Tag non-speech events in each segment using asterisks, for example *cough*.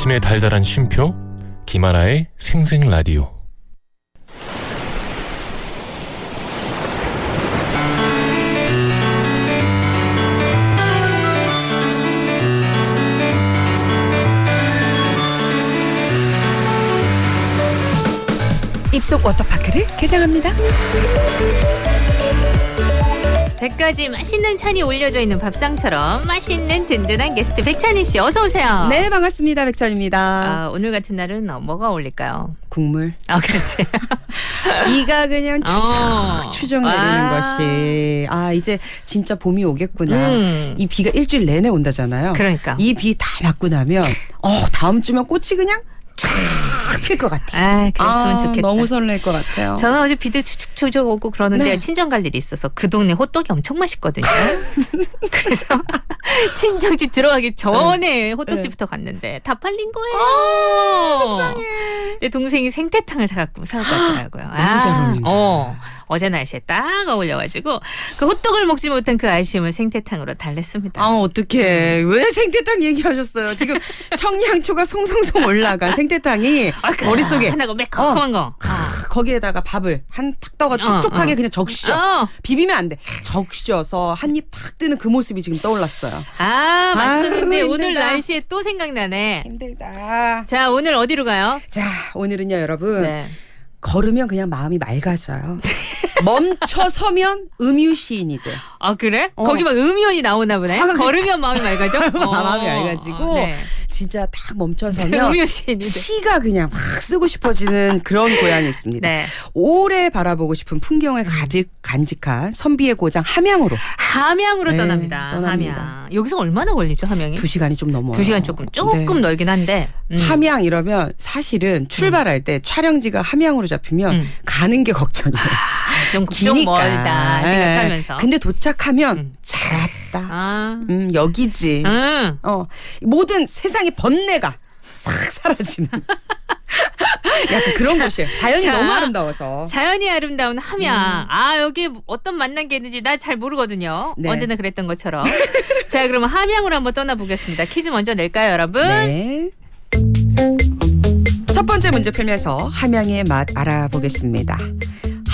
아침의 달달한 쉼표 김하나의 생생 라디오 입속 워터파크를 개장합니다. 100가지 맛있는 찬이 올려져 있는 밥상처럼 맛있는 든든한 게스트 백찬희 씨 어서 오세요. 네, 반갑습니다. 백찬입니다. 아, 오늘 같은 날은 어, 뭐가 어울릴까요? 국물. 아 그렇지. *laughs* 비가 그냥 추적 어. 추적 내리는 아. 것이 아 이제 진짜 봄이 오겠구나. 음. 이 비가 일주일 내내 온다잖아요. 그러니까. 이 비 다 맞고 나면 어 다음 주면 꽃이 그냥 쫙필 것 같아. 아 그랬으면 아, 좋겠다. 너무 설렐 것 같아요. 저는 어제 비도 추축 추적 오고 그러는데 네. 친정 갈 일이 있어서 그 동네 호떡이 엄청 맛있거든요. *laughs* 그래서 *laughs* 친정집 들어가기 전에 호떡집부터 갔는데 다 팔린 거예요. 아, 속상해. 내 동생이 생태탕을 사갖고 사고 갔더라고요. 너무 잘 어울린다. 어, 어제 날씨에 딱 어울려가지고 그 호떡을 먹지 못한 그 아쉬움을 생태탕으로 달랬습니다. 아 어떡해 왜 생태탕 얘기하셨어요 지금 *laughs* 청양초가 송송송 올라간 생태탕이 머릿속에 하나고 매콤한 거. 아, 거기에다가 밥을 한 탁 떠가 어, 촉촉하게 어. 그냥 적셔 어. 비비면 안 돼 적셔서 한 입 탁 뜨는 그 모습이 지금 떠올랐어요 아, 맞췄는데 아유, 오늘. 날씨에 또 생각나네. 힘들다 자, 오늘 어디로 가요? 자 오늘은요 여러분 네. 걸으면 그냥 마음이 맑아져요 *laughs* 멈춰 서면 음유 시인이 돼 아, 그래? 어. 거기 막 음이온이 나오나 보네. 아, 걸으면 마음이 맑아져? *laughs* 어. 마음이 맑아지고 네. 진짜 딱 멈춰 서면 음이온 시인인데. 시가 그냥 막 쓰고 싶어지는 *laughs* 그런 고향이 있습니다 네. 오래 바라보고 싶은 풍경을 가득 간직한 선비의 고장 함양으로 함양으로 네, 떠납니다. 떠납니다. 함양. 여기서 얼마나 걸리죠, 함양이? 두 시간이 좀 넘어요. 두 시간 조금 조금 네. 넓긴 한데. 음. 함양 이러면 사실은 출발할 때 촬영지가 함양으로 잡히면 음. 가는 게 걱정이에요. 좀, 좀 기니까. 멀다 네. 생각하면서. 근데 도착하면 음. 잘 왔다. 아. 음, 여기지. 응. 어, 모든 세상의 번뇌가 싹 사라지는. *laughs* 약간 그런 곳이에요. 자연이 자. 너무 아름다워서. 자연이 아름다운 함양. 아, 여기 어떤 만난 게 있는지 나 잘 모르거든요. 네. 언제나 그랬던 것처럼. *laughs* 자, 그러면 함양으로 한번 떠나보겠습니다. 퀴즈 먼저 낼까요, 여러분? 네. 첫 번째 문제 풀면서 함양의 맛 알아보겠습니다.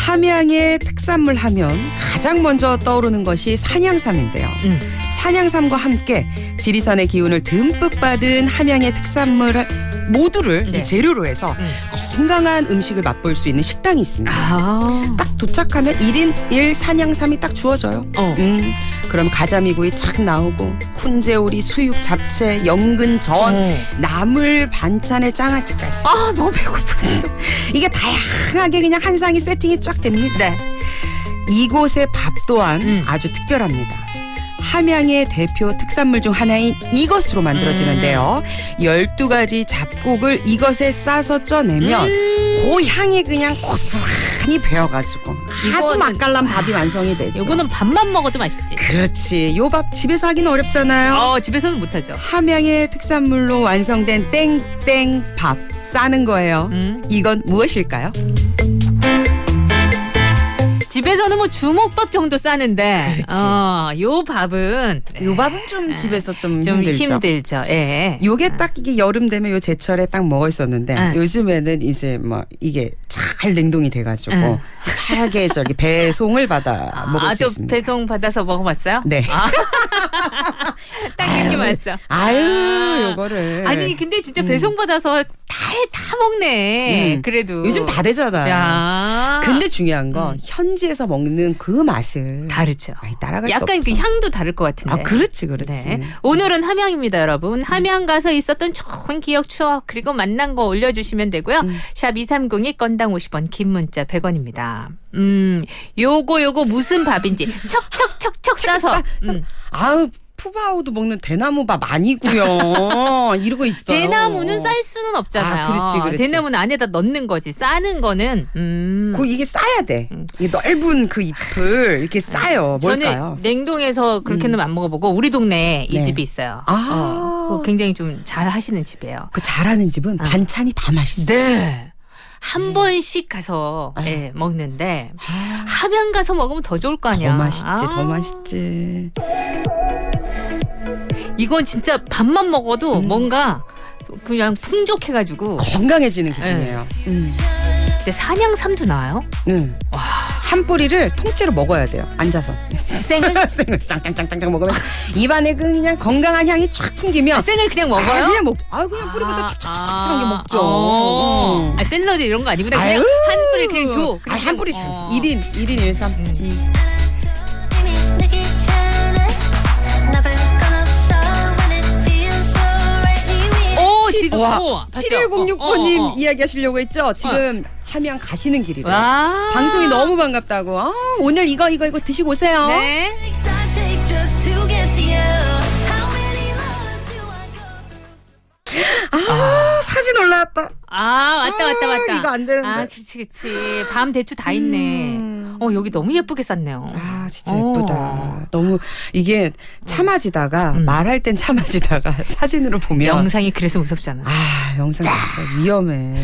함양의 특산물 하면 가장 먼저 떠오르는 것이 산양삼인데요. 음. 산양삼과 함께 지리산의 기운을 듬뿍 받은 함양의 특산물 모두를 네. 이 재료로 해서 음. 건강한 음식을 맛볼 수 있는 식당이 있습니다. 아. 딱 도착하면 1인 1 산양삼이 딱 주어져요. 어. 음, 그럼 가자미구이 착 나오고 훈제오리, 수육, 잡채, 연근, 전, 어. 나물, 반찬에 장아찌까지. 아, 너무 배고프다. *laughs* 이게 다양하게 그냥 한 상이 세팅이 쫙 됩니다. 네. 이곳의 밥 또한 음. 아주 특별합니다. 함양의 대표 특산물 중 하나인 이것으로 만들어지는데요. 음. 12가지 잡곡을 이것에 싸서 쪄내면 음. 그 향이 그냥 고스란히 배어가지고 아주 이거는- 맛깔난 밥이 완성이 됐어. 요거는 밥만 먹어도 맛있지. 그렇지. 요 밥 집에서 하기는 어렵잖아요. 어, 집에서는 못하죠. 함양의 특산물로 완성된 땡땡 밥 싸는 거예요. 음. 이건 무엇일까요? 집에서는 뭐 주먹밥 정도 싸는데, 그렇지. 어, 요 밥은 네, 요 밥은 좀 집에서 좀, 좀 힘들죠. 힘들죠. 예. 요게 딱 이게 여름 되면 요 제철에 딱 먹어 있었는데 응. 요즘에는 이제 뭐 이게 잘 냉동이 돼가지고 응. 사게 저기 배송을 받아 먹을 수 아주 있습니다. 배송 받아서 먹어봤어요? 네. 아. *laughs* *laughs* 딱 느낌 왔어. 아유 아. 요거를 아니 근데 진짜 배송 받아서 다 해, 다 먹네. 음. 그래도 요즘 다 되잖아요. 야. 근데 중요한 건 음. 현지에서 먹는 그 맛을 다르죠. 많이 따라갈 수 약간 없죠. 그 향도 다를 것 같은데. 아 그렇지 그렇지. 네. 오늘은 함양입니다, 여러분. 함양 가서 있었던 좋은 기억, 추억, 그리고 만난 거 올려주시면 되고요. 음. 샵 2302, 건당 50원, 긴 문자 100원입니다. 음, 요거, 요거 무슨 밥인지 척척척척 싸서. 싸- 싸- 음. 아우 푸바오도 먹는 대나무밥 아니고요. *laughs* 이러고 있어요. 대나무는 쌀 수는 없잖아요. 아, 그렇지, 그렇지. 대나무는 안에다 넣는 거지. 싸는 거는, 음. 그 이게 싸야 돼. 음. 이게 넓은 그 잎을 이렇게 싸요. 뭘까요? 저는 냉동해서 그렇게는 안 먹어보고 우리 동네에 이 네. 집이 있어요. 아. 어, 그거 굉장히 좀 잘 하시는 집이에요. 그 잘하는 집은 아. 반찬이 다 맛있어. 네. 한 번씩 가서 아. 예, 먹는데 아, 함양 가서 먹으면 더 좋을 거 아니야. 더 맛있지, 아, 더 맛있지. 이건 진짜 밥만 먹어도 음. 뭔가 그냥 풍족해가지고. 건강해지는 기분이에요. 음. 근데 산양삼도 나요? 음. 한 뿌리를 통째로 먹어야 돼요. 앉아서. 생을? *laughs* 생을 짱짱짱짱 먹으면 입안에 그 그냥 건강한 향이 쫙 풍기면 생을 그냥 아, 먹어요? 그냥 먹. 아 그냥 뿌리부터 쫙쫙쫙 게 먹죠. 어. 음. 아, 샐러드 이런 거 아니구나. 그냥 아유. 한 뿌리 그냥 줘. 아, 한 뿌리 줘. 어. 1인 1인 1, 3. 음. 지금. 와, 오, 봤죠? 7106번님 어, 어, 어. 이야기 하시려고 했죠? 지금 함양 가시는 길이래요. 와. 방송이 너무 반갑다고. 아, 오늘 이거 이거 이거 드시고 오세요. 네. go 아, 사진 올라왔다. 아, 왔다, 왔다, 아, 왔다. 이거 안 되는데. 아, 그치, 그치. 밤 대추 다 있네. 음. 어, 여기 너무 예쁘게 쌌네요. 아, 진짜 어. 예쁘다. 너무 이게 참아지다가 음. 말할 땐 참아지다가 *laughs* 사진으로 보면 영상이 그래서 무섭잖아. 아, 영상 진짜 위험해.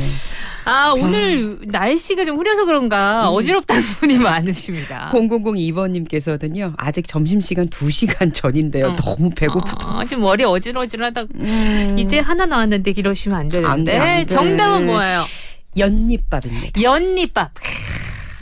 아, 오늘 날씨가 좀 흐려서 그런가 음. 어지럽다는 *laughs* 분이 많으십니다. 0002번님께서는요. 아직 점심시간 2시간 전인데요. 어. 너무 배고프다. 어, 지금 머리 어질어질하다고. 음. 이제 하나 나왔는데 이러시면 안 되는데. 안 돼, 안 돼. 정답은 뭐예요? 연잎밥입니다. 연잎밥.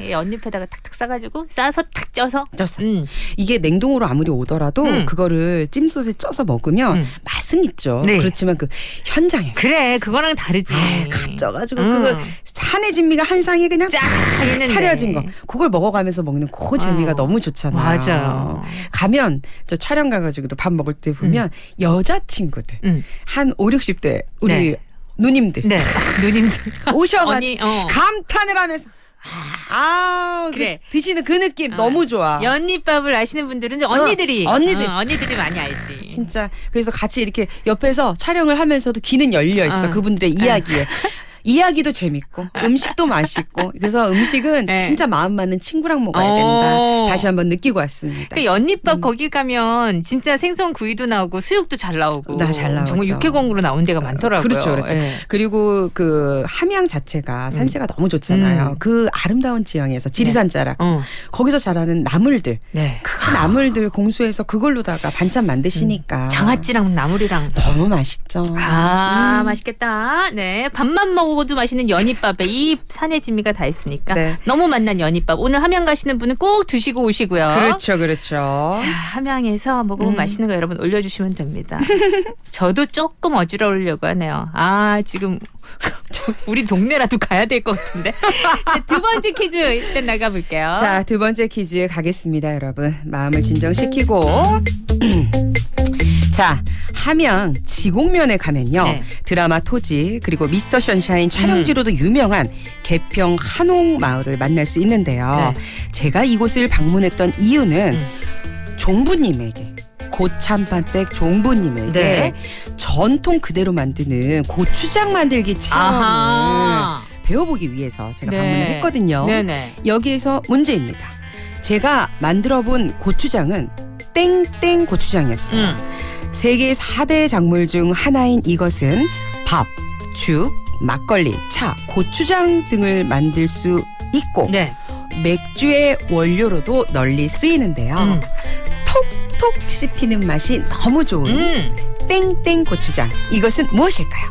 이 연잎에다가 탁탁 싸가지고 싸서 탁 쪄서. 쪄서. 음. 이게 냉동으로 아무리 오더라도 음. 그거를 찜솥에 쪄서 먹으면 음. 맛은 있죠. 네. 그렇지만 그 현장에서 그래, 그거랑 다르지. 아, 각 쪄가지고 음. 그거 산의 진미가 한 상에 그냥 쫙쫙 있는데. 차려진 거. 그걸 먹어가면서 먹는 그 재미가 어. 너무 좋잖아요. 맞아요. 가면 저 촬영 가가지고도 밥 먹을 때 보면 여자 친구들 음. 한 5, 60대 우리 네. 누님들 네. 누님들. *laughs* 오셔가지고 언니, 어. 감탄을 하면서 아, 그 그래. 드시는 그 느낌 어. 너무 좋아. 연잎밥을 아시는 분들은 이제 언니들이. 어, 언니들. 어, 언니들이 많이 알지. *laughs* 진짜 그래서 같이 이렇게 옆에서 촬영을 하면서도 귀는 열려 있어 어. 그분들의 이야기에 이야기도 재밌고 음식도 맛있고 그래서 음식은 네. 진짜 마음 맞는 친구랑 먹어야 어. 된다 다시 한번 느끼고 왔습니다. 그 연잎밥 음. 거기 가면 진짜 생선 구이도 나오고 수육도 잘 나오고 나 잘 나오죠. 정말 육회공으로 나온 데가 많더라고요. 그렇죠, 그렇죠. 예. 그리고 그 함양 자체가 산세가 너무 좋잖아요. 음. 그 아름다운 지형에서 지리산 자락 어, 거기서 자라는 나물들 네. 그 나물들 공수해서 그걸로다가 반찬 만드시니까 음. 장아찌랑 나물이랑 너무 맛있죠. 아 음. 맛있겠다. 네 밥만 먹 어도 맛있는 연잎밥에 이 산의 진미가 다 있으니까 네. 너무 맛난 연잎밥. 오늘 함양 가시는 분은 꼭 드시고 오시고요. 그렇죠, 그렇죠. 자, 함양에서 먹으면 음. 맛있는 거 여러분 올려주시면 됩니다. *laughs* 저도 조금 어지러우려고 하네요. 아, 지금 *laughs* 우리 동네라도 가야 될 것 같은데. 자, 두 번째 퀴즈 일단 나가볼게요. 자, 두 번째 퀴즈 가겠습니다, 여러분. 마음을 진정시키고. *clears throat* 자, 함양 지곡면에 가면요. 네. 드라마 토지 그리고 미스터 션샤인 촬영지로도 유명한 개평 한옥 마을을 만날 수 있는데요. 네. 제가 이곳을 방문했던 이유는 음. 종부님에게 고참반댁 종부님에게 네. 전통 그대로 만드는 고추장 만들기 체험을 아하. 배워보기 위해서 제가 네. 방문을 했거든요. 네네. 여기에서 문제입니다. 제가 만들어 본 고추장은 땡땡 고추장이었어요. 음. 세계 4대 작물 중 하나인 이것은 밥, 죽, 막걸리, 차, 고추장 등을 만들 수 있고 네. 맥주의 원료로도 널리 쓰이는데요. 음. 톡톡 씹히는 맛이 너무 좋은 음. 땡땡 고추장. 이것은 무엇일까요?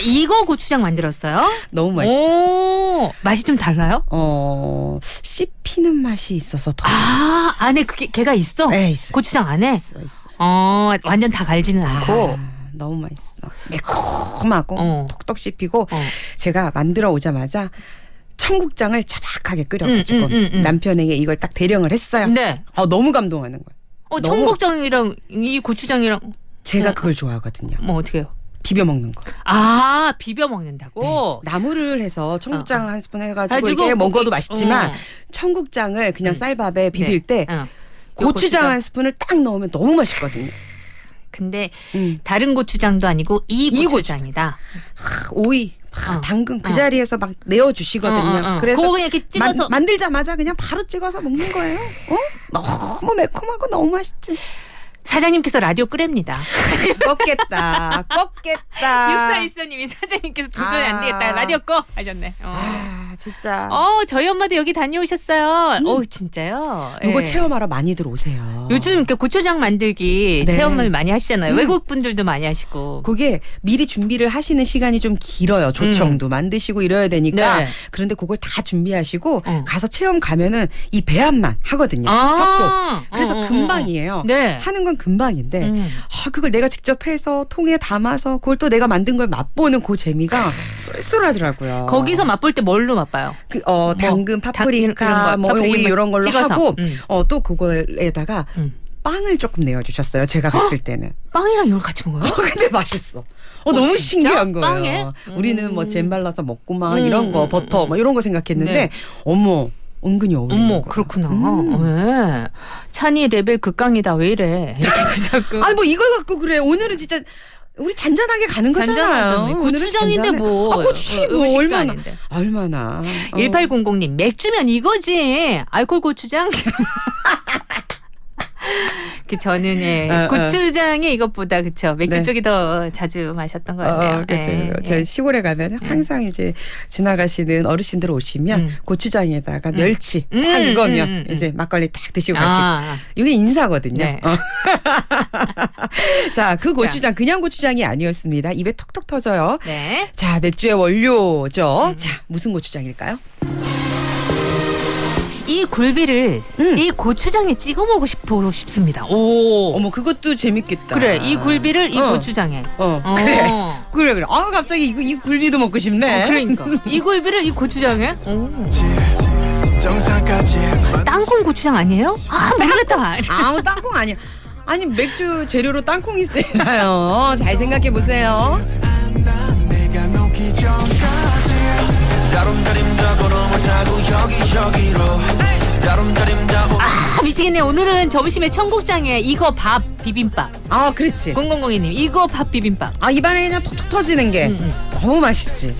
이거 고추장 만들었어요? 너무 맛있어요. 오, 맛이 좀 달라요? 어, 씹히는 맛이 있어서 더 아, 안에 그게 걔가 있어? 네, 있어. 고추장 안에? 있어, 있어. 어, 완전 다 갈지는 않고. 아, 너무 맛있어. 매콤하고 어. 톡톡 씹히고 어. 제가 만들어 오자마자 청국장을 자박하게 끓여가지고 음, 음, 음, 음. 남편에게 이걸 딱 대령을 했어요. 네. 어, 너무 감동하는 거예요. 어, 너무- 청국장이랑 이 고추장이랑 제가 어. 그걸 좋아하거든요. 뭐 어떻게 해요? 비벼 먹는 거. 아, 비벼 먹는다고? 나물을 해서 청국장 한 스푼 해가지고 어, 가지고 이렇게 먹어도 고기- 맛있지만 어. 청국장을 그냥 음. 쌀밥에 비빌 네. 때 어. 고추장 고추장. 한 스푼을 딱 넣으면 너무 맛있거든요. 근데 음. 다른 고추장도 아니고 이 이 고추장이다. 하, 오이, 하, 어. 당근 그 어. 자리에서 막 내어 주시거든요. 어, 어, 어. 그래서 그거 그냥 이렇게 찍어서 만, 만들자마자 그냥 바로 찍어서 먹는 거예요. 어? 너무 매콤하고 너무 맛있지. 사장님께서 라디오 끄랩니다. *laughs* 꺾겠다. 꺾겠다. 육사일사님이 사장님께서 도저히 아. 안 되겠다. 라디오 꺼 하셨네. 어. 아, 진짜. 어, 저희 엄마도 여기 다녀오셨어요. 어, 진짜요? 음. 이거 예. 체험하러 많이들 오세요. 요즘 이렇게 고추장 만들기 네. 체험을 많이 하시잖아요. 음. 외국 분들도 많이 하시고. 그게 미리 준비를 하시는 시간이 좀 길어요. 조청도 만드시고 이래야 되니까. 네. 그런데 그걸 다 준비하시고 어. 가서 체험 가면은 이 배합만 하거든요. 섞고. 그래서 어, 어, 어, 어. 금방이에요. 네. 하는 건 금방인데 음. 아, 그걸 내가 직접 해서 통에 담아서 그걸 또 내가 만든 걸 맛보는 그 재미가 쏠쏠하더라고요. 거기서 맛볼 때 뭘로 맛봐요? 그, 어, 당근, 당- 파프리카, 뭐 오이 이런 걸로 찍어서. 하고 음. 어, 또 그거에다가 음. 빵을 조금 내어주셨어요. 제가 갔을 때는. 빵이랑 이걸 같이 먹어요? 어, 근데 맛있어. 어, 너무 진짜? 신기한 거예요. 빵에? 우리는 뭐 음. 잼 발라서 먹고 막 음, 이런 거, 음, 버터, 음. 뭐 이런 거 생각했는데, 네. 어머, 은근히 어울리는 어머 거예요. 그렇구나. 음. 네. 찬이 레벨 극강이다 왜 이래? 이렇게 자꾸. 아니, 뭐 이걸 갖고 그래. 오늘은 진짜 우리 잔잔하게 가는 거잖아요. 잔잔하죠. 오늘은 고추장인데 잔잔해. 뭐. 아, 고추장이 어, 뭐 음식도 얼마나. 아닌데. 얼마나. 어. 1800님 맥주면 이거지 알콜 고추장 *laughs* *laughs* 그 저는 예 어, 어. 고추장에 이것보다 그쵸 맥주 네. 쪽이 더 자주 마셨던 것 같네요. 어, 그렇죠. 예, 저희 예. 시골에 가면 항상 이제 지나가시는 어르신들 오시면 음. 고추장에다가 멸치 음, 딱 익으면 음, 음, 음. 이제 막걸리 딱 드시고 가시고 아, 이게 인사거든요. 네. 어. *laughs* 자, 그 고추장 그냥 고추장이 아니었습니다. 입에 톡톡 터져요. 네. 자, 맥주의 원료죠. 음. 자, 무슨 고추장일까요? 이 굴비를 음. 이 고추장에 찍어 먹고 싶어 싶습니다. 오. 어머, 그것도 재밌겠다. 그래 이 굴비를 이 어. 고추장에. 어, 어. 그래. 그래, 그래. 아, 갑자기 이거 이 굴비도 먹고 싶네. 어, 그러니까 이 굴비를 이 고추장에. 오. 정상까지 땅콩 고추장 아니에요? 아 모르겠다. 아무 땅콩 아니야. 아니, 맥주 재료로 땅콩이 쓰나요? 잘 생각해 보세요. 다름다림자고 넘어자고 여기저기로 다름다림자고 아 미치겠네 오늘은 점심에 청국장에 이거 밥 비빔밥 아, 그렇지. 0002님 이거 밥 비빔밥 아, 입안에 그냥 톡톡 터지는 게 너무 맛있지.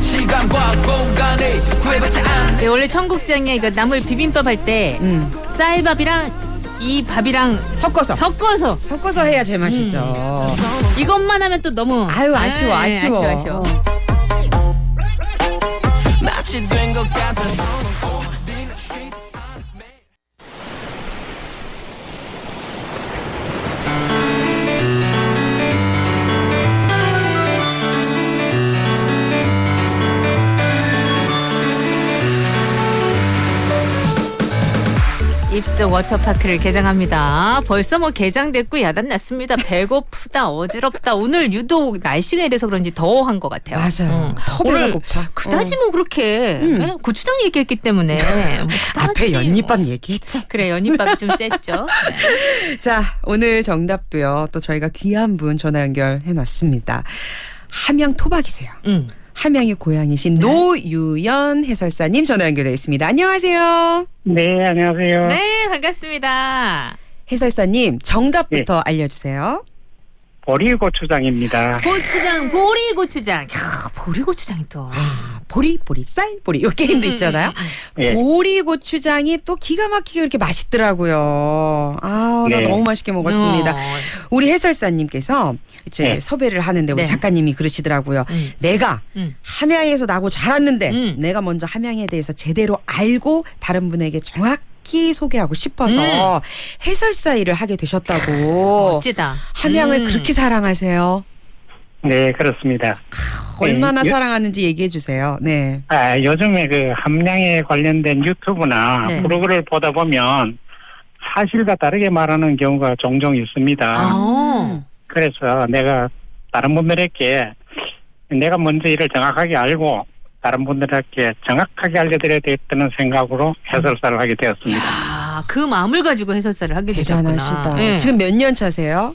시간과 공간이 구애받지 않는 네, 원래 청국장에 이거 나물 비빔밥 할 때 음. 쌀밥이랑 이 밥이랑 섞어서. 섞어서 섞어서 해야 제맛이죠. 이것만 하면 또 너무 아유 아쉬워 아, 예, 아쉬워. 아쉬워, 아쉬워. 마치 된 것 같은 입속 워터파크를 개장합니다. 벌써 뭐 개장됐고 야단 났습니다. 배고프다, 어지럽다. 오늘 유독 날씨가 이래서 그런지 더한것 같아요. 맞아요. 응. 더 배가 오늘 고파. 그다지 뭐 그렇게 음. 예? 고추장 얘기했기 때문에 뭐 앞에 뭐. 연잎밥 얘기했지. 그래 연잎밥이 좀 셌죠. 네. *laughs* 자 오늘 정답도요. 또 저희가 귀한 분 전화 연결해 놨습니다. 함양 토박이세요. 음. 함양의 고향이신 노유연 해설사님 전화 연결돼 있습니다. 안녕하세요. 네, 안녕하세요. 네 반갑습니다. 해설사님 정답부터 알려주세요. 보리고추장입니다. 고추장 보리 고추장. 야, 보리 고추장이 또. 아 보리 보리 쌀 보리 요 게임도 있잖아요. 예. 보리 고추장이 또 기가 막히게 그렇게 맛있더라고요. 아, 나 네. 너무 맛있게 먹었습니다. 어. 우리 해설사님께서 이제 네. 섭외를 하는데 우리 네. 작가님이 그러시더라고요. 음. 내가 음. 함양에서 나고 자랐는데 음. 내가 먼저 함양에 대해서 제대로 알고 다른 분에게 정확 히 소개하고 싶어서 해설사 일을 하게 되셨다고. 음. *laughs* 멋지다. 함양을 음. 그렇게 사랑하세요. 네, 그렇습니다. 얼마나 네. 사랑하는지 얘기해 주세요. 네. 아, 요즘에 그 함량에 관련된 유튜브나 네. 블로그를 보다 보면 사실과 다르게 말하는 경우가 종종 있습니다. 아. 그래서 내가 다른 분들에게 내가 먼저 일을 정확하게 알고 다른 분들에게 정확하게 알려드려야 되겠다는 생각으로 해설사를 하게 되었습니다. 야, 그 마음을 가지고 해설사를 하게 되셨구나. 대단하시다. 예. 지금 몇 년 차세요?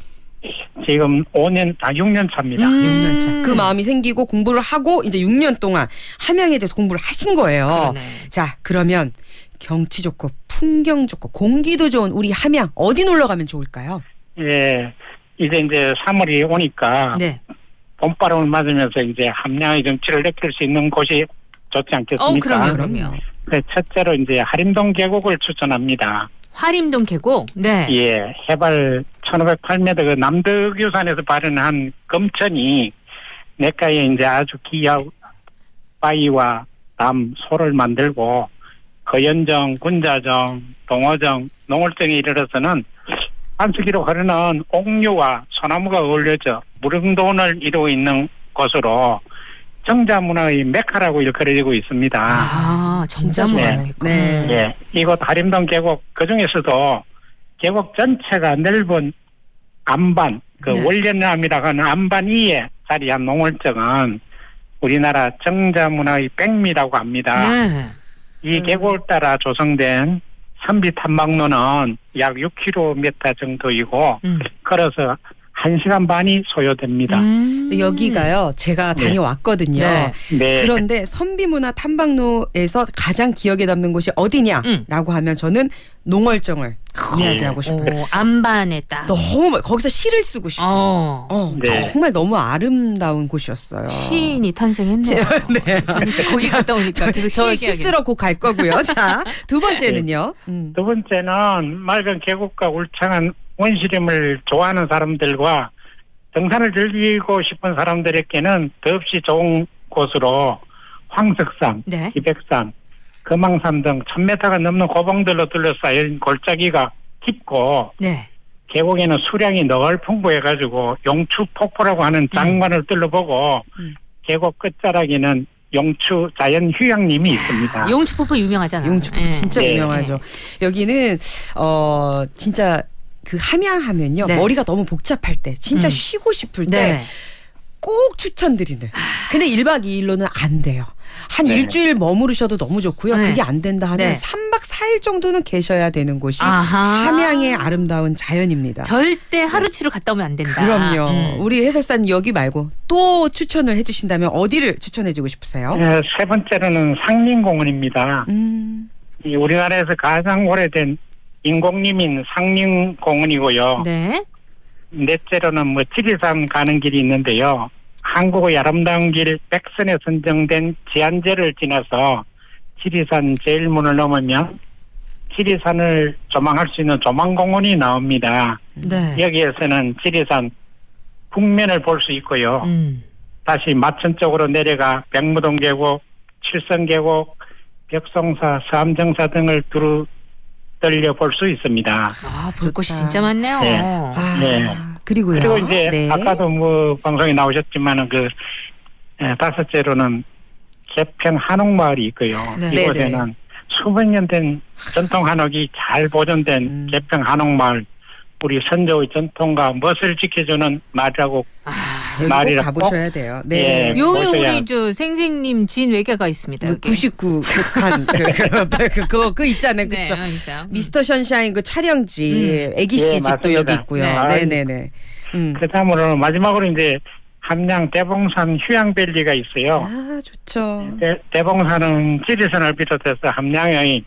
지금 5년, 아, 6년 차입니다. 음. 6년 차. 그 마음이 생기고 공부를 하고 이제 6년 동안 함양에 대해서 공부를 하신 거예요. 그러네. 자, 그러면 경치 좋고 풍경 좋고 공기도 좋은 우리 함양 어디 놀러 가면 좋을까요? 예. 이제 이제 3월이 오니까 네. 봄바람을 맞으면서 이제 함량의 정치를 느낄 수 있는 곳이 좋지 않겠습니까? 어, 그럼요, 그럼요. 그럼요. 네, 첫째로 이제 하림동 계곡을 추천합니다. 화림동 계곡. 네. 예, 해발 1508m 그 남덕유산에서 발현한 금천이 내과에 이제 아주 기하 바위와 담, 소를 만들고 거연정, 군자정, 동어정, 농월정에 이르러서는 한수기로 흐르는 옥류와 소나무가 어울려져 무릉돈을 이루고 있는 곳으로 정자 문화의 메카라고 일컬어지고 있습니다. 아, 진짜 정자문화입니까? 네. 예, 이곳 하림동 계곡 그 중에서도 계곡 전체가 넓은 안반 그 네. 원련암이라고 하는 안반 위에 자리한 농월정은 우리나라 정자 문화의 백미라고 합니다. 네. 이 계곡을 따라 조성된 선비 탐방로는 약 6km 정도이고 음. 걸어서 1시간 반이 소요됩니다. 음. 여기가요. 제가 네. 다녀왔거든요. 네. 네. 그런데 선비문화 탐방로에서 가장 기억에 남는 곳이 어디냐라고 하면 저는 농월정을 이야기하고 싶어요. 오, 안반에 딱. 너무 막- 거기서 시를 쓰고 싶어요. 어. 어, 네. 정말 너무 아름다운 곳이었어요. 시인이 탄생했네요. *laughs* 네. *laughs* 거기 갔다 오니까 계속 저시시 얘기하겠네. 쓰러 곧 갈 거고요. *laughs* 자, 두 번째는요. 음. 두 번째는 맑은 계곡과 울창한 원시림을 좋아하는 사람들과 등산을 즐기고 싶은 사람들에게는 더없이 좋은 곳으로 황석산, 네. 기백산, 금왕산 등 1000m가 넘는 고봉들로 둘러싸인 골짜기가 깊고 네. 계곡에는 수량이 널 풍부해가지고 용추 폭포라고 하는 장관을 둘러보고 음. 계곡 끝자락에는 용추 자연 휴양림이 있습니다. 용추 폭포 유명하잖아요. 용주폭 예. 진짜 네. 유명하죠. 여기는 어 진짜 그 함양하면요 네. 머리가 너무 복잡할 때 진짜 음. 쉬고 싶을 때 네. 꼭 추천드리는. 근데 1박 2일로는 안 돼요. 한 네. 일주일 머무르셔도 너무 좋고요. 네. 그게 안 된다 하면 네. 3박 4일 정도는 계셔야 되는 곳이 아하. 함양의 아름다운 자연입니다. 절대 하루치로 갔다 오면 안 된다. 그럼요. 음. 우리 해설사님 여기 말고 또 추천을 해주신다면 어디를 추천해주고 싶으세요? 예, 세 번째로는 상림공원입니다. 음, 이 우리나라에서 가장 오래된 인공림인 상림공원이고요. 네. 넷째로는 뭐 지리산 가는 길이 있는데요. 한국의 아름다운 길 백선에 선정된 지안제를 지나서 지리산 제일문을 넘으면 지리산을 조망할 수 있는 조망공원이 나옵니다. 네. 여기에서는 지리산 북면을 볼 수 있고요. 음. 다시 마천 쪽으로 내려가 백무동 계곡, 칠성 계곡, 벽송사, 삼정사 등을 두루 떨려 볼 수 있습니다. 아, 볼 곳이 좋다. 진짜 많네요. 네. 아, 네. 그리고요. 그리고 이제 네. 아까도 뭐 방송에 나오셨지만은 그 에, 다섯째로는 개평 한옥마을이 있고요. 네. 이곳에는 수백 년 된 전통 한옥이 잘 보존된 음. 개평 한옥마을 우리 선조의 전통과 멋을 지켜주는 말이라고 아, 여기 말이라 꼭 가보셔야 돼요. 네. 예. 여기 보셔야- 우리 저 생생님 진 외가가 있습니다. 그 여기. 99 극한 그, *laughs* 그, 그, 그거 그 있잖아요. 네, 그쵸? 어, 있어요. 미스터 션샤인 그 촬영지 애기 씨 예, 집도 맞습니다. 여기 있고요. 네. 네, 네, 네. 음. 그 다음으로 마지막으로 이제 함양 대봉산 휴양밸리가 있어요. 아, 좋죠. 대, 대봉산은 지리산을 비롯해서 함양의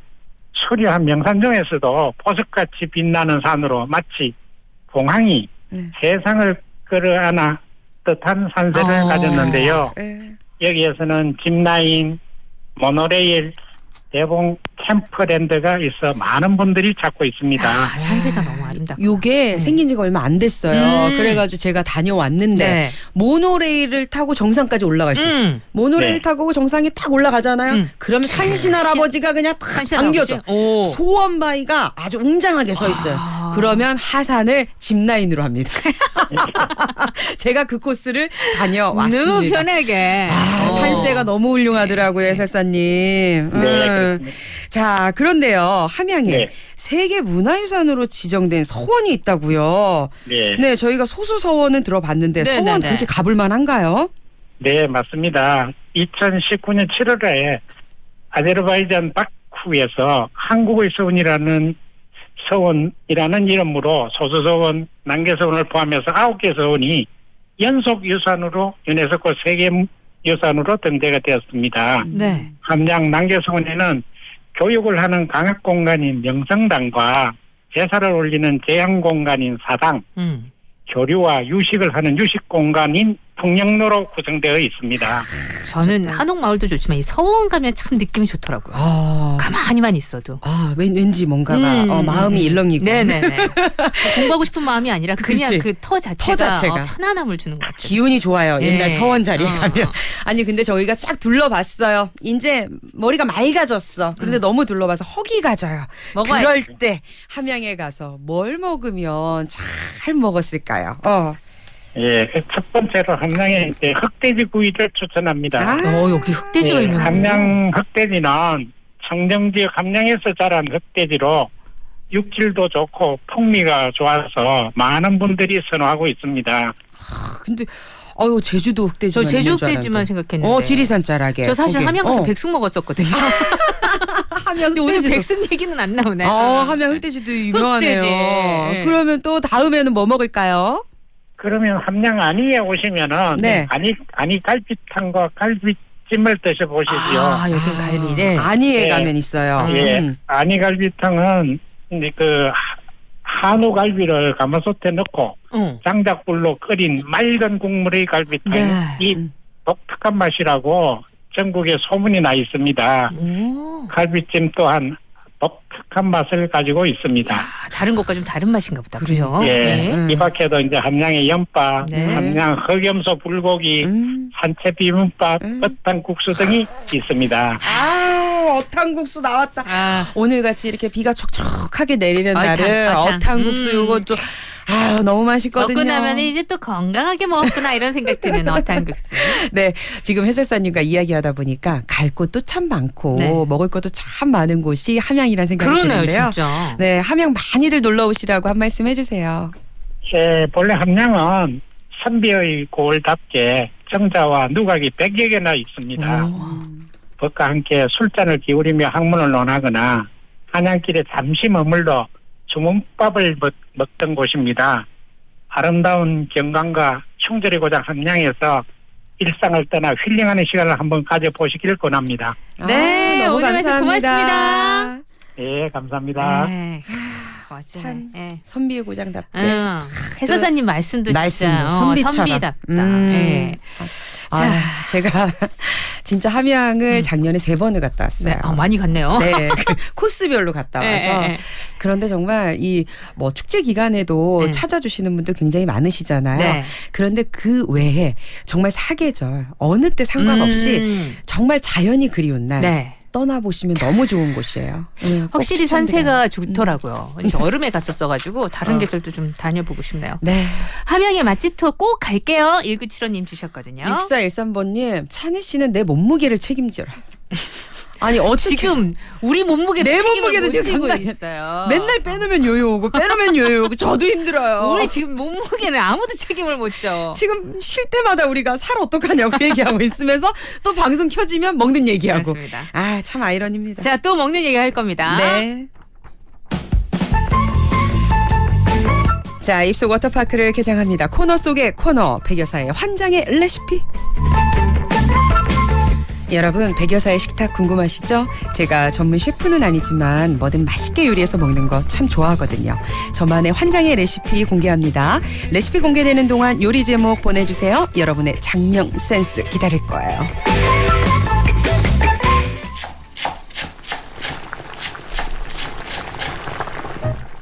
수려한 명산 중에서도 보석같이 빛나는 산으로 마치 봉황이 네. 세상을 끌어안아 뜻한 산세를 어. 가졌는데요. 네. 여기에서는 짚라인, 모노레일, 대봉 캠프랜드가 있어 많은 분들이 찾고 있습니다. 아, 산세가 너무 아름답고. 요게 음. 생긴 지가 얼마 안 됐어요. 음. 그래가지고 제가 다녀왔는데 네. 모노레일을 타고 정상까지 올라갈 수 있어요. 음. 모노레일 네. 타고 정상에 딱 올라가잖아요. 음. 그러면 산신 할아버지가 그냥 탁 산신 안겨줘. 할아버지? 오. 소원 바위가 아주 웅장하게 서 있어요. 아. 그러면 하산을 짚라인으로 합니다. *laughs* 제가 그 코스를 다녀왔습니다. 너무 편하게. 아, 어. 산세가 너무 훌륭하더라고요, 해설사님. 네, 음. 그렇습니다. 자, 그런데요, 함양에 네. 세계 문화유산으로 지정된 서원이 있다고요. 네. 네, 저희가 소수 서원은 들어봤는데 네, 서원 네, 네. 그렇게 가볼 만한가요? 네, 맞습니다. 2019년 7월에 아제르바이잔 바쿠에서 한국의 서원이라는 서원이라는 이름으로 소수서원, 난개서원을 포함해서 아홉 개 서원이 연속 유산으로 유네스코 세계 유산으로 등재가 되었습니다. 네. 함양 난개서원에는 교육을 하는 강학 공간인 명성당과 제사를 올리는 제향 공간인 사당, 음. 교류와 유식을 하는 유식 공간인 풍령로로 구성되어 있습니다. 저는. 한옥마을도 좋지만 이 서원 가면 참 느낌이 좋더라고요. 아, 가만히만 있어도. 아 왠, 왠지 뭔가가 음, 어, 마음이 음. 일렁이고. 네네네. *laughs* 공부하고 싶은 마음이 아니라 그냥 그치. 그 터 자체가, 터 자체가. 어, 편안함을 주는 것 같아요. 기운이 좋아요. 예. 옛날 서원 자리에 어. 가면. *laughs* 아니 근데 저희가 쫙 둘러봤어요. 이제 머리가 맑아졌어. 그런데 너무 둘러봐서 허기 가 져요. 음. 먹어야지. 그럴 때 함양에 가서 뭘 먹으면 잘 먹었을까요? 어. 예, 그 첫 번째로 함양에 이제 흑돼지 구이를 추천합니다. 아, 어, 여기 흑돼지가 예, 유명해요. 함양 흑돼지는 청정 지역 함양에서 자란 흑돼지로 육질도 좋고 풍미가 좋아서 많은 분들이 선호하고 있습니다. 근데 어유 제주도 저 흑돼지만 제주 흑돼지만. 생각했는데. 어, 지리산 자락에. 저 사실. 함양 가서 어. 백숙 먹었었거든요. 함양 *laughs* 근데 오늘 흑돼지도. 백숙 얘기는 안 나오네. 어, 함양 흑돼지도 유명하네요. 흑돼지. 예. 그러면 또 다음에는 뭐 먹을까요? 그러면 함양 안위에 오시면은 네. 안위 안위 갈비탕과 갈비찜을 드셔보시지요. 아, 여긴 갈비. 네. 안이에 예. 가면 있어요. 예, 음. 안위 갈비탕은 이제 그 하- 한우 갈비를 가마솥에 넣고 어. 장작불로 끓인 맑은 국물의 갈비탕이 네. 음. 독특한 맛이라고 전국에 소문이 나 있습니다. 오. 갈비찜 또한 독특한 맛을 가지고 있습니다. 아, 다른 것과 좀 다른 맛인가 보다. 그죠? 예, 네. 음. 이 밖에도 이제 함양의 연밥, 네. 함양 흑염소 불고기, 음. 산채 비빔밥, 음. 엇탕국수 등이 있습니다. 아, 어탕국수 나왔다. 아, 오늘 같이 이렇게 비가 촉촉하게 내리는 어탕, 날은 어탕. 어탕국수 음. 요것도 아 너무 맛있거든요. 먹고 나면 이제 또 건강하게 먹었구나 이런 생각 드는 *laughs* 어탕국수. 네, 지금 해설사님과 이야기하다 보니까 갈 곳도 참 많고 네. 먹을 것도 참 많은 곳이 함양이라는 생각이 그러네요, 드는데요. 진짜. 네, 함양 많이들 놀러 오시라고 한 말씀 해주세요. 예, 본래 함양은 선비의 고을답게 정자와 누각이 100여 개나 있습니다. 법과 함께 술잔을 기울이며 학문을 논하거나 한양길에 잠시 머물러 주문밥을 먹, 먹던 곳입니다. 아름다운 경관과 충절의 고장 함양에서 일상을 떠나 힐링하는 시간을 한번 가져보시기를 권합니다. 네, 아, 너무 오늘 말씀 감사합니다. 고맙습니다. 예, 감사합니다. 네. 참. 예. 선비의 고장답게. 응. 해설사님 말씀도 말씀도 진짜 어, 선비처럼. 선비답다. 음. 예. 아, 제가 *laughs* 진짜 함양을 음. 작년에 세 번을 갔다 왔어요. 네, 아, 많이 갔네요. 네, *laughs* 그 코스별로 갔다 와서 예, 예, 예. 그런데 정말 이 뭐 축제 기간에도 네. 찾아주시는 분들 굉장히 많으시잖아요. 네. 그런데 그 외에 정말 사계절 어느 때 상관없이 음. 정말 자연이 그리운 날 네. 떠나보시면 너무 좋은 곳이에요. 네, 꼭 확실히. 산세가 좋더라고요. 저 여름에 갔었어가지고 다른 어. 계절도 좀 다녀보고 싶네요. 네. 함양의 맛집 투어 꼭 갈게요. 1975님 주셨거든요. 6413번님, 찬희 씨는 내 몸무게를 책임져라. 아니, 어떻게. 지금 우리 몸무게도 내 몸무게도 못 지금 상당히- 있어요. 맨날 빼놓으면 요요 오고, 빼놓으면 요요 오고, 저도 힘들어요. 우리 지금 몸무게는 아무도 책임을 못 져. 지금 쉴 때마다 우리가 살 어떡하냐고 *laughs* 얘기하고 있으면서 또 방송 켜지면 먹는 얘기하고. 그렇습니다. 아, 참 아이러니입니다. 자, 또 먹는 얘기 할 겁니다. 네. 자, 입속 워터파크를 개장합니다. 코너 속의 코너, 백여사의 환장의 레시피. 여러분, 백여사의 식탁 궁금하시죠? 제가 전문 셰프는 아니지만 뭐든 맛있게 요리해서 먹는 거 참 좋아하거든요. 저만의 환장의 레시피 공개합니다. 레시피 공개되는 동안 요리 제목 보내주세요. 여러분의 장명 센스 기다릴 거예요.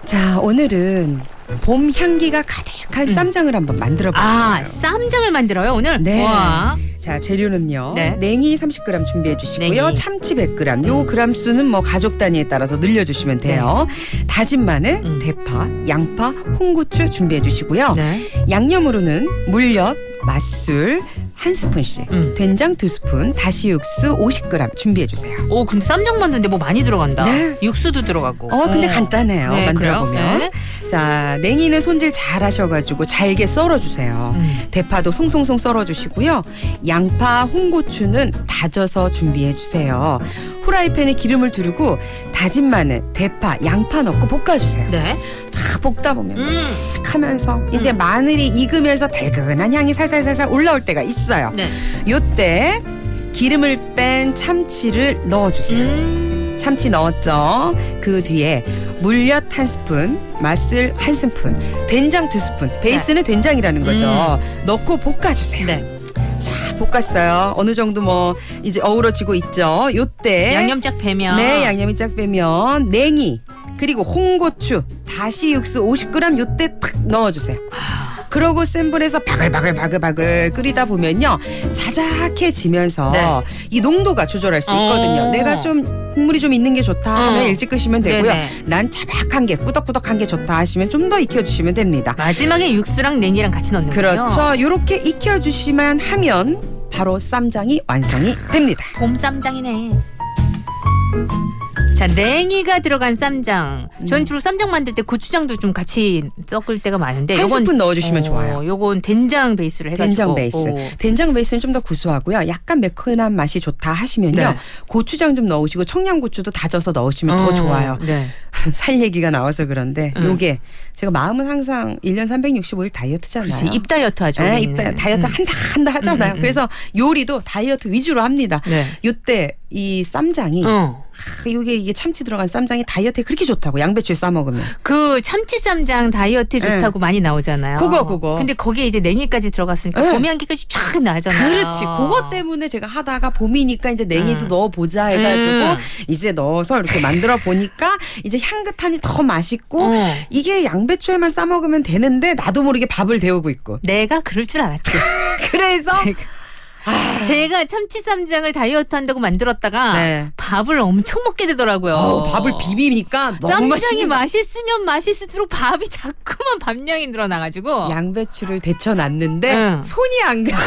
자, 오늘은 봄 향기가 가득한 쌈장을 한번 만들어 볼게요. 아, 쌈장을 만들어요, 오늘? 네. 와. 자, 재료는요. 네. 냉이 30g 준비해 주시고요. 냉이. 참치 100g. 요 그람 수는 뭐 가족 단위에 따라서 늘려 주시면 돼요. 다진 마늘, 네. 음. 대파, 양파, 홍고추 준비해 주시고요. 네. 양념으로는 물엿, 맛술 한 스푼씩, 음. 된장 두 스푼, 다시 육수 50g 준비해 주세요. 오, 근데 쌈장 만드는데 뭐 많이 들어간다. 네. 육수도 들어가고. 어, 근데 간단해요. 네, 만들어 그래요? 보면. 네. 자, 냉이는 손질 잘 하셔가지고 잘게 썰어 주세요. 음. 대파도 송송송 썰어 주시고요. 양파, 홍고추는 다져서 준비해 주세요. 후라이팬에 기름을 두르고 다진 마늘, 대파, 양파 넣고 볶아주세요. 네. 다 볶다 보면 음. 쓱 하면서 이제 마늘이 익으면서 달근한 향이 살살살살 올라올 때가 있어요. 네. 요때 기름을 뺀 참치를 넣어주세요. 음. 참치 넣었죠. 그 뒤에 물엿 한 스푼, 맛술 한 스푼, 된장 두 스푼. 베이스는 된장이라는 거죠. 넣고 볶아주세요. 네. 자 볶았어요. 어느 정도 뭐 이제 어우러지고 있죠. 요때 양념 쫙 배면 네, 양념이 쫙 빼면 냉이 그리고 홍고추, 다시 육수 50g 요때 탁 넣어주세요. 그러고 센 불에서 바글바글 바글바글 끓이다 보면요 자작해지면서 네. 이 농도가 조절할 수 있거든요. 어. 내가 좀 국물이 좀 있는 게 좋다 하면 어. 일찍 끄시면 되고요. 네네. 난 자박한 게 꾸덕꾸덕한 게 좋다 하시면 좀 더 익혀주시면 됩니다. 마지막에 육수랑 냉이랑 같이 넣는 거요. 그렇죠. 요렇게 익혀주시만 하면 바로 쌈장이 완성이 됩니다. 봄 쌈장이네. 자 냉이가 들어간 쌈장. 음. 전 주로 쌈장 만들 때 고추장도 좀 같이 섞을 때가 많은데 한 요건 스푼 넣어주시면 어, 좋아요. 요건 된장 베이스를 해가지고 된장 베이스. 오. 된장 베이스는 좀 더 구수하고요. 약간 매끈한 맛이 좋다 하시면요. 네. 고추장 좀 넣으시고 청양고추도 다져서 넣으시면 더 어, 좋아요. 네. *laughs* 살 얘기가 나와서 그런데 음. 요게 제가 마음은 항상 1년 365일 다이어트잖아요. 그렇지 입 다이어트 하죠. 네, 우리는. 입 다이어트 음. 한다 한다 하잖아요. 음, 음, 음. 그래서 요리도 다이어트 위주로 합니다. 네. 요때 이 쌈장이 어. 아, 요게 이게 참치 들어간 쌈장이 다이어트에 그렇게 좋다고 양배추에 싸 먹으면. 그 참치 쌈장 다이어트에 좋다고 많이 나오잖아요. 네. 그거, 그거. 근데 거기에 이제 냉이까지 들어갔으니까 네. 봄 향기까지 쫙 나잖아요. 그렇지. 그것 때문에 제가 하다가 봄이니까 이제 냉이도 음. 넣어 보자 해 가지고 음. 이제 넣어서 이렇게 만들어 보니까 이제 향긋하니 더 맛있고 어. 이게 양배추에만 싸 먹으면 되는데 나도 모르게 밥을 데우고 있고. 내가 그럴 줄 알았지. *laughs* 그래서 제가, 제가 참치 쌈장을 다이어트 한다고 만들었다가 네. 밥을 엄청 먹게 되더라고요. 어우, 밥을 비비니까 너무 쌈장이 맛있는. 맛있으면 맛있을수록 밥이 자꾸만 밥량이 늘어나가지고 양배추를 데쳐 놨는데 응. 손이 안 가. *laughs*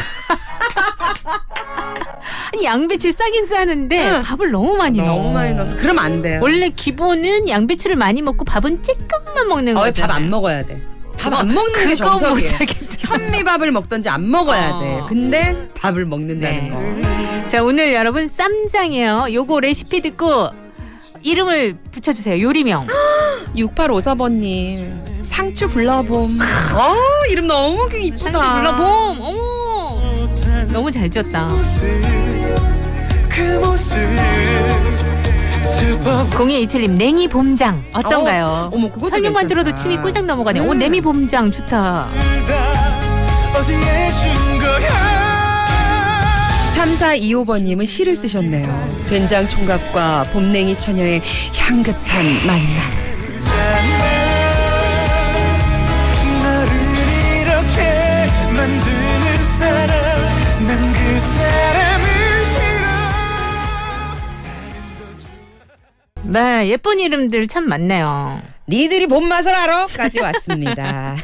아니 양배추 싸긴 싸는데 응. 밥을 너무 많이 넣어. 너무 많이 넣어서 그러면 안 돼요. 원래 기본은 양배추를 많이 먹고 밥은 조금만 먹는 어, 거죠. 밥안 먹어야 돼. 밥 안 먹는 게 그거 정석이에요. 못하겠다. 현미밥을 먹던지 안 먹어야 어. 돼. 근데 밥을 먹는다는 네. 거. 자 오늘 여러분 쌈장이에요. 요거 레시피 듣고 이름을 붙여주세요. 요리명. *gasps* 6854번님 상추 불러봄. *laughs* 어 이름 너무 이쁘다. 상추 불러봄. 어머. 너무 잘 지었다. 그 모습 슬퍼 0227님 냉이 봄장 어떤가요? 어, 어머, 그것도 설명만 괜찮다. 들어도 침이 꿀딱 넘어가네. 오 음. 냉이 봄장 좋다. 보인다 어디에 준 거야 3425번님은 시를 쓰셨네요. 된장 총각과 봄냉이 처녀의 향긋한 만남. 네 예쁜 이름들 참 많네요. 니들이 본 맛을 알아까지 왔습니다.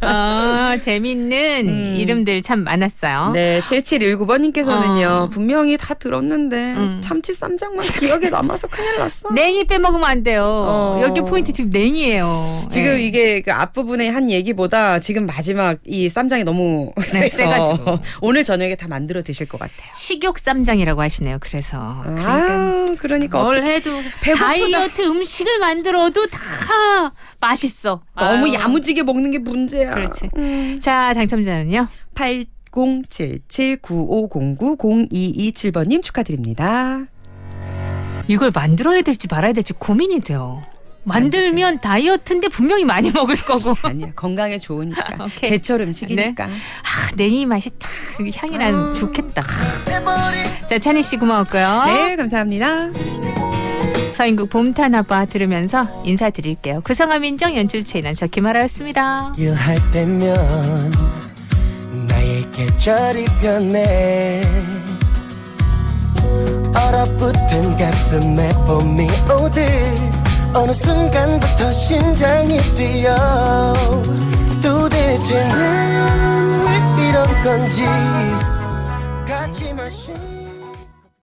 아 *laughs* 재밌는 음. 이름들 참 많았어요. 네, 7719번님께서는요. 어. 분명히 다 들었는데 음. 참치 쌈장만 기억에 남아서 큰일 났어. 냉이 빼먹으면 안 돼요. 어. 여기 포인트 지금 냉이에요. 지금 네. 이게 그 앞부분의 한 얘기보다 지금 마지막 이 쌈장이 너무 네, *laughs* 세가지고. 오늘 저녁에 다 만들어 드실 것 같아요. 식욕 쌈장이라고 하시네요. 그래서 그러니까 아, 그러니까 뭘 해도 배고프다. 다이어트 음식을 만들어 도 다 맛있어. 너무 아유. 야무지게 먹는 게 문제야. 그렇지. 음. 자 당첨자는요. 807795090227번님 축하드립니다. 이걸 만들어야 될지 말아야 될지 고민이 돼요. 만들면 다이어트인데 분명히 많이 먹을 거고. *laughs* 아니야 건강에 좋으니까 *laughs* 오케이. 제철 음식이니까. 아, 냉이 맛이 탁 향이 나면 좋겠다. 자, 찬희 씨 고마웠고요. 네 감사합니다. 서인국 봄타나봐 들으면서 인사드릴게요. 구성함 인정 연출 채널 저 김아라였습니다. 일할 때면 나의 계절이 변해 얼어붙은 가슴에 봄이 오듯 어느 순간부터 심장이 뛰어 도대체 난왜 이런 건지